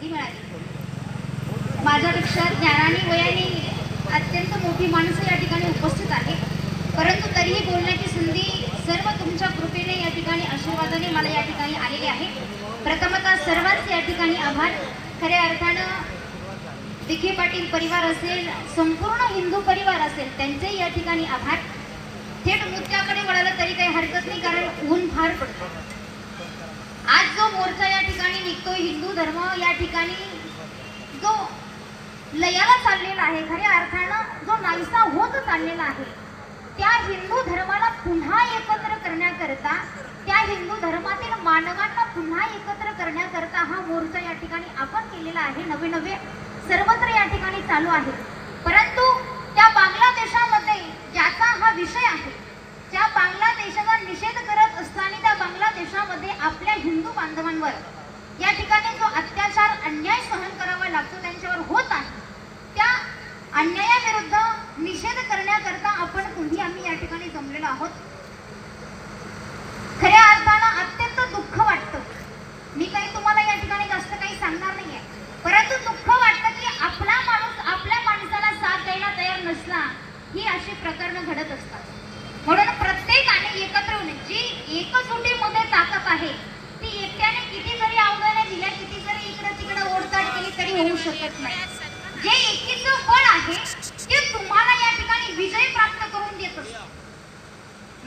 ठिकाणी मिळाली माझ्यापेक्षा ज्ञानाने वयाने अत्यंत मोठी माणसं या ठिकाणी उपस्थित आहेत. परंतु तरीही बोलण्याची संधी सर्व तुमच्या कृपेने या ठिकाणी आशीर्वादाने मला या ठिकाणी आलेली आहे. प्रथमतः सर्वांचे या ठिकाणी आभार. खऱ्या अर्थानं विखे पाटील परिवार असेल संपूर्ण हिंदू परिवार असेल त्यांचेही या ठिकाणी आभार. थेट मुद्द्याकडे वळालं तरी काही हरकत नाही कारण ऊन फार पडतो. आज जो मोर्चा या ठिकाणी निघतोय हिंदू धर्म या ठिकाणी जो लयाला चाललेला आहे खऱ्या अर्थानं जो नाहीसा होत चाललेला आहे त्या हिंदू धर्माला पुन्हा एकत्र करण्याकरता त्या हिंदू धर्मातील मानवांना पुन्हा एकत्र करण्याकरता हा मोर्चा या ठिकाणी आपण केलेला आहे. नवे नवे सर्वत्र या ठिकाणी चालू आहे. परंतु त्या बांगलादेशामध्ये ज्याचा हा विषय आहे त्या बांगलादेशाचा निषेध करत असताना त्या बांगलादेशामध्ये आपल्या हिंदू बांधवांवर या ठिकाणी जो अत्याचार अन्याय सहन करावा लागतो त्यांच्यावर होत आहे त्या अन्यायाविरुद्ध निषेध करण्याकरता आपण तुम्ही आम्ही या ठिकाणी जमलेलो आहोत. होऊ शकत नाही. जे एकीचं फळ आहे ते तुम्हाला या ठिकाणी विजय प्राप्त करून देत. असतं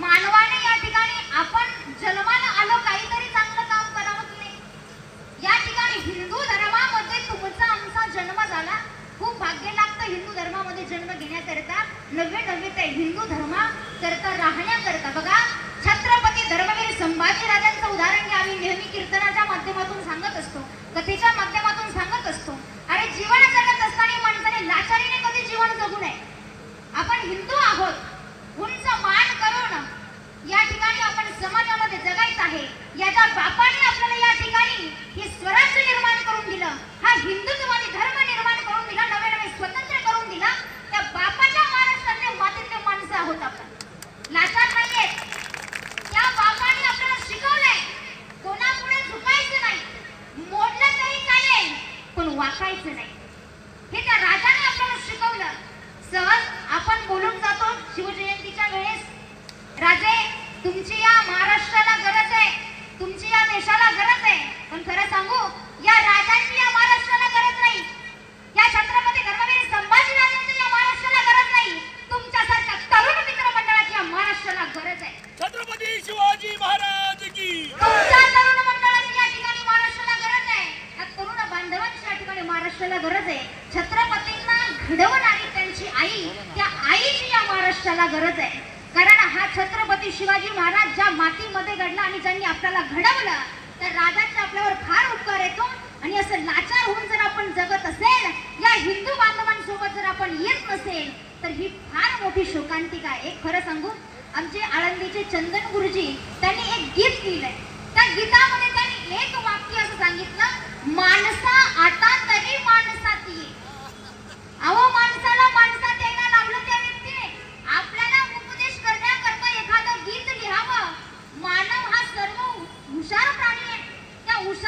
मानवाने या ठिकाणी आपण जन्माला आलो काहीतरी चांगलं काम करावं की नाही. या ठिकाणी हिंदू धर्मामध्ये तुमचा आमचा जन्म झाला. खूप भाग्य लागतं हिंदू धर्मामध्ये जन्म घेण्याकरता. नव्हे नव्हे ते हिंदू धर्माकरता राहण्याकरता. बघा छत्रपती धर्मवीर संभाजी राजांचं उदाहरण घ्या आम्ही नेहमी कीर्तनाच्या माध्यमातून सांगत असतो कथेच्या माध्यमातून सांगत असतो अरे जीवन जगत असताना माणसाने लाचारीने कधी जीवन जगू नये आपण हिंदू आहोत उंच मान करून या ठिकाणी आपण समाजामध्ये जगायचं आहे याच्या बापाने आपल्याला या ठिकाणी हे स्वराज्य निर्माण करून दिलं. हा हिंदुत्वादी धर्म निर्माण करून दिला नवे नवे स्वतंत्र करून दिला. त्या बापाच्या महाराष्ट्रातले मातीतले माणसं आहोत आपण. लाचार नाहीये. त्या बापाने आपल्याला शिकवलंय कोणापुढे झुकायचं नाही. मोडलं तरी चालेल पण वाकायचं नाही. हे त्या राजाने आपल्याला शिकवलं. सहज आपण बोलून जातो शिवजयंतीच्या वेळेस. राजे तुमची या महाराष्ट्राला देशाला गरज आहे. पण खरं सांगू या राजांची या महाराष्ट्राला गरज नाही. या छत्रपती धर्मवीर संभाजीराजांची या महाराष्ट्राला गरज नाही. तुमच्यासारख्या तरुण मित्र मंडळाची या महाराष्ट्राला गरज आहे. छत्रपती शिवाजी महाराज की तुमच्या तरुण मंडळाची या ठिकाणी महाराष्ट्राला गरज आहे. या तरुण बांधवांची या ठिकाणी महाराष्ट्राला गरज आहे. छत्रपतींना घडवणारी त्यांची आई त्या आईची या महाराष्ट्राला गरज आहे. कारण हा छत्रपती शिवाजी महाराज ज्या मातीमध्ये घडला आणि ज्यांनी आपल्याला घडवलं तर राजाच्या आपल्यावर फार उपकार येतो. आणि असं लाचार होऊन जर आपण जगत असेल या हिंदू बांधवांसोबत जर आपण येत नसेल तर ही फार मोठी शोकांतिका आहे. एक खरं सांगू आमचे आळंदीचे चंदन गुरुजी त्यांनी एक गीत लिहिलंय. त्या गीतामध्ये त्यांनी एक वाक्य असं सांगितलं माणसा आता तरी माणसात ये अहो माणसाला माणसात यायला लावलं त्या व्यक्तीने आपल्याला उपदेश करण्याकरता एखादं गीत लिहावं मानव हा सर्व हुशार प्राणी आहे त्या हुशार प्राण्याला सुद्धा सांगावं लागतं की माणसा माणसात ये त्याचं कारण एक आहे की आपण आपला हिंदू धर्म हा टिकवला पाहिजे हे प्रत्येकाचं मुलीचं काम आहे मुलाचं काम आहे प्रत्येकाचं काम आहे आणि प्रत्येकानं आपलं कर्तव्य पार पडलं पाहिजे ज्या छत्रपती धर्मवीर संभाजी राजांच्या देहाचे तुकडे तुकडे करणारा त्या औरंगजेब बादशाह त्याच्या डोळ्यात डोळे घालून बोलणारा माझा छत्रपती धर्मवीर संभाजी राजा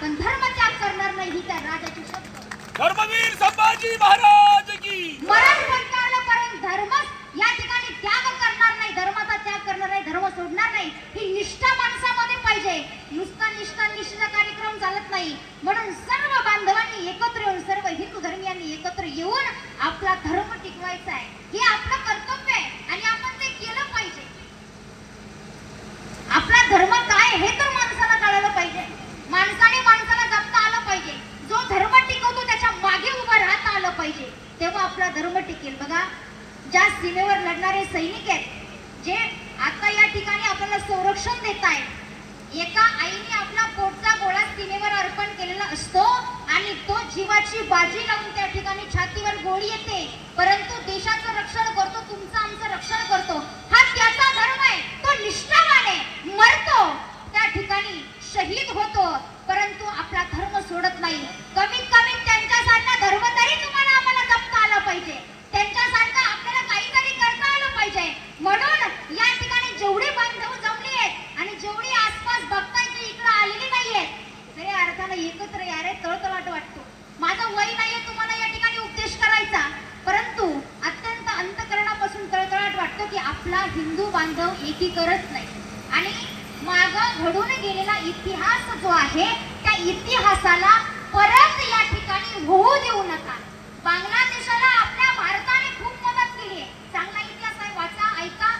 पण धर्मत्याग करणार नाही ही त्या राजाची शब्द धर्मवीर संभाजी महाराज की मरण पत्कारलं परंतु धर्म या ठिकाणी त्याग करणार नाही धर्माचा त्याग करणार नाही धर्म सोडणार नाही ही निष्ठा माणसामध्ये पाहिजे नुसता निष्ठा निष्ठा कार्यक्रम चालत नाही म्हणून सर्व बांधवांनी एकत्र येऊन सर्व हिंदू धर्मियांनी एकत्र येऊन आपला धर्म टिकवायचा आहे हे आपलं कर्तव्य आहे आणि आपण ते केलं पाहिजे आपला धर्म काय आहे हे तर माणसाला कळायला पाहिजे माणसाने माणसाला जपता आलं पाहिजे जो धर्म टिकवतो त्याच्यामागे उभं राहता आलं पाहिजे तेव्हा आपला धर्म टिकेल. बघा ज्या सीमेवर लढणारे सैनिक आहेत जे आता या ठिकाणी आपल्याला संरक्षण देत आहेत एका आईने आपला पोटचा गोळा सीमेवर अर्पण केलेला असतो आणि तो जीवाची बाजी लावून त्या ठिकाणी छातीवर गोळी येते. परंतु देशाचं रक्षण करतो तुमचं आमचं रक्षण करतो हा त्याचा धर्म आहे तो निष्ठावान आहे मरतो त्या ठिकाणी शहीद होतो परंतु आपला धर्म सोडत नाही कमीत कमी त्यांच्यासारखा धर्म तरी तुम्हाला आम्हाला जपता आला पाहिजे त्यांच्यासारखं आपल्याला काहीतरी करता आलं पाहिजे म्हणून या ठिकाणी जेवढे बांधव जमले आहेत आणि जेवढी आसपास भक्तांची इकडे आलेली नाहीयेत खऱ्या अर्थानं एकत्र यारे तळतळाट वाटतो माझं वय नाहीये तुम्हाला या ठिकाणी उपदेश करायचा परंतु अत्यंत अंतकरणापासून तळतळाट वाटतो की आपला हिंदू बांधव एकी करत नाही. आणि माग घडून गेलेला इतिहास जो आहे त्या इतिहासाला परत या ठिकाणी होऊ देऊ नका. बांगलादेशाला आपल्या भारताने खूप मदत केली आहे. चांगला इतिहास आहे वाचा ऐका.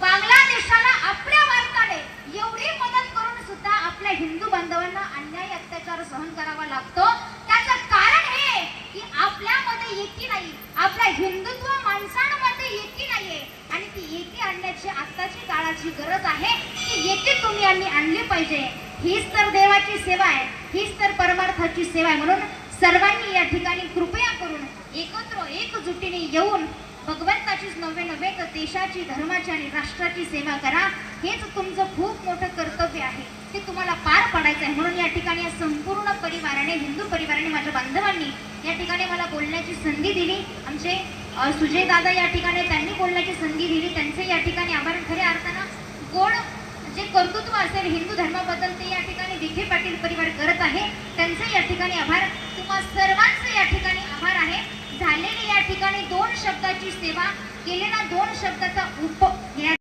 बांगलादेशाला आपल्या भारताने एवढी मदत करून सुद्धा आपल्या हिंदू बांधवांना अन्याय अत्याचार सहन करावा लागतो. त्याचं कारण हे की आपल्यामध्ये एकी नाही आपल्या हिंदुत्व माणसांमध्ये आत्ताची काळाची गरज आहे की येथे तुम्ही आम्ही आणली पाहिजे. हीच तर देवाची सेवा आहे. हीच तर परमार्थाची सेवा आहे. म्हणून सर्वांनी या ठिकाणी कृपया करून एकत्र एकजुटीने येऊन भगवंताचीच नव्हे नव्हे तर देशाची धर्माची आणि राष्ट्राची सेवा करा. हेच तुमचं खूप मोठं कर्तव्य आहे. ते तुम्हाला पार पाडायचं आहे. म्हणून या ठिकाणी या संपूर्ण परिवाराने हिंदू परिवाराने माझ्या बांधवांनी या ठिकाणी मला बोलण्याची संधी दिली. आमचे सुजय दादा या ठिकाणी त्यांनी बोलण्याची संधी दिली. त्यांचे या ठिकाणी आभार. खऱ्या अर्थानं कोण जे कर्तृत्व असेल हिंदू धर्माबद्दल ते या ठिकाणी विखे पाटील परिवार करत आहे. त्यांचे या ठिकाणी आभार. तुम्हा सर्वांचे या ठिकाणी आभार आहे. झालेली या ठिकाणी दोन शब्दाची सेवा केलेला दोन शब्दाचा उप या